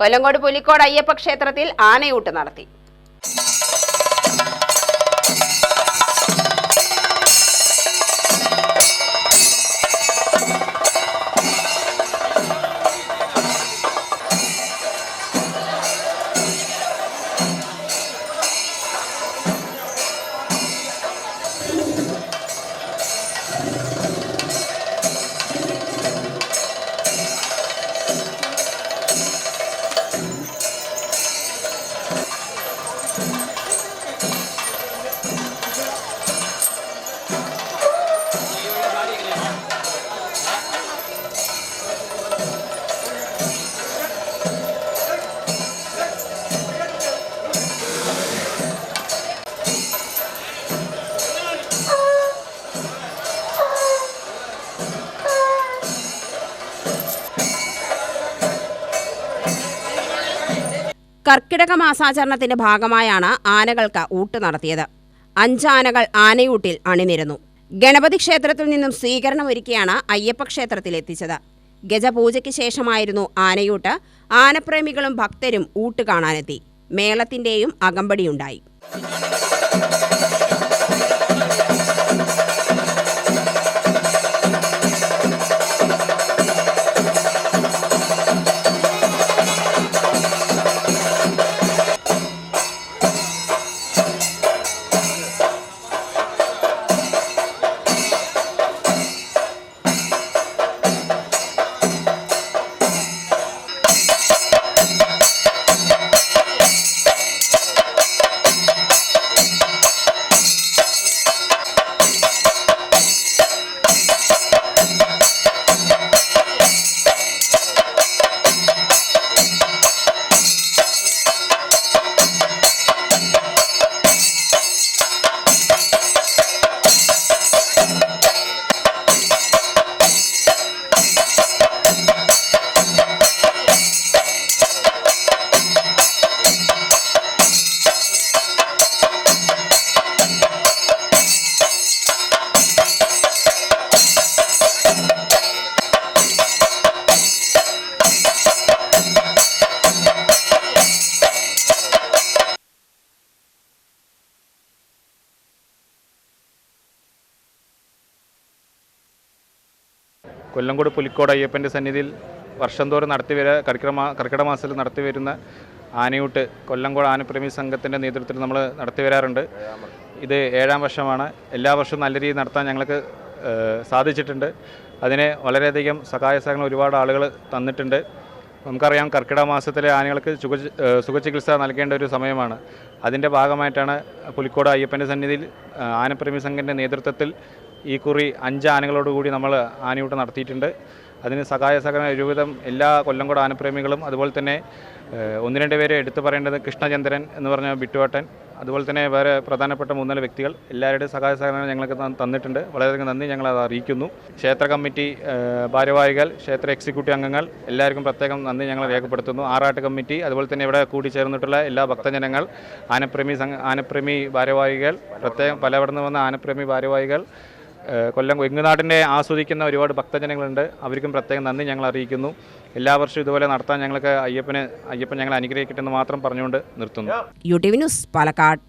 കൊല്ലങ്കോട് പുലിക്കോട് അയ്യപ്പ ക്ഷേത്രത്തിൽ ആനയൂട്ട് നടത്തി കർക്കിടക മാസാചരണത്തിന്റെ ഭാഗമായാണ് ആനകൾക്ക് ഊട്ട് നടത്തിയത്. അഞ്ചാനകൾ ആനയൂട്ടിൽ അണിനിരന്നു. ഗണപതി ക്ഷേത്രത്തിൽ നിന്നും സ്വീകരണമൊരുക്കിയാണ് അയ്യപ്പ ക്ഷേത്രത്തിൽ എത്തിച്ചത്. ഗജപൂജയ്ക്ക് ശേഷമായിരുന്നു ആനയൂട്ട്. ആനപ്രേമികളും ഭക്തരും ഊട്ട് കാണാനെത്തി. മേളത്തിന്റെയും അകമ്പടിയുണ്ടായി. കൊല്ലംകോട് പുലിക്കോട് അയ്യപ്പന്റെ സന്നിധിയിൽ വർഷം തോറും നടത്തി വര കർക്കിടമാ കർക്കിടക മാസത്തിൽ നടത്തി വരുന്ന ആനയൂട്ട് കൊല്ലംകോട് ആനപ്രേമി സംഘത്തിന്റെ നേതൃത്വത്തിൽ നമ്മൾ നടത്തി വരാറുണ്ട്. ഇത് ഏഴാം വർഷമാണ്. എല്ലാ വർഷവും നല്ല രീതിയിൽ നടത്താൻ ഞങ്ങൾക്ക് സാധിച്ചിട്ടുണ്ട്. അതിന് വളരെയധികം സഹായ സഹകരണം ഒരുപാട് ആളുകൾ തന്നിട്ടുണ്ട്. നമുക്കറിയാം കർക്കിട മാസത്തിലെ ആനകൾക്ക് സുഖചികിത്സ നൽകേണ്ട ഒരു സമയമാണ്. അതിന്റെ ഭാഗമായിട്ടാണ് പുലിക്കോട് അയ്യപ്പന്റെ സന്നിധിയിൽ ആനപ്രേമി സംഘത്തിന്റെ നേതൃത്വത്തിൽ ഈ കുറി അഞ്ച് ആനകളോടുകൂടി നമ്മൾ ആനയൂട്ട് നടത്തിയിട്ടുണ്ട്. അതിന് സഹായ സഹകരണ ഒരുവിധം എല്ലാ കൊല്ലംകോട് ആനപ്രേമികളും അതുപോലെ തന്നെ ഒന്ന് രണ്ട് പേരെ എടുത്തു പറയേണ്ടത് കൃഷ്ണചന്ദ്രൻ എന്ന് പറഞ്ഞ ബിറ്റുവേട്ടൻ അതുപോലെ തന്നെ വേറെ പ്രധാനപ്പെട്ട മൂന്നാൽ വ്യക്തികൾ എല്ലാവരുടെയും സഹായ സഹകരണം ഞങ്ങൾക്ക് തന്നിട്ടുണ്ട്. വളരെയധികം നന്ദി ഞങ്ങൾ അത് അറിയിക്കുന്നു. ക്ഷേത്ര കമ്മിറ്റി ഭാരവാഹികൾ ക്ഷേത്ര എക്സിക്യൂട്ടീവ് അംഗങ്ങൾ എല്ലാവർക്കും പ്രത്യേകം നന്ദി ഞങ്ങൾ രേഖപ്പെടുത്തുന്നു. ആറാട്ട് കമ്മിറ്റി അതുപോലെ തന്നെ ഇവിടെ കൂടിച്ചേർന്നിട്ടുള്ള എല്ലാ ഭക്തജനങ്ങൾ ആനപ്രേമി ആനപ്രേമി ഭാരവാഹികൾ പ്രത്യേകം പലവിടുന്ന് വന്ന ആനപ്രേമി ഭാരവാഹികൾ കൊല്ലം എങ്ങുനാടിനെ ആസ്വദിക്കുന്ന ഒരുപാട് ഭക്തജനങ്ങളുണ്ട്. അവർക്കും പ്രത്യേകം നന്ദി ഞങ്ങൾ അറിയിക്കുന്നു. എല്ലാ വർഷവും ഇതുപോലെ നടത്താൻ ഞങ്ങൾക്ക് അയ്യപ്പന് അയ്യപ്പൻ ഞങ്ങളെ അനുഗ്രഹിക്കട്ടെ എന്ന് മാത്രം പറഞ്ഞുകൊണ്ട് നിർത്തുന്നു. U T V news Palakkad.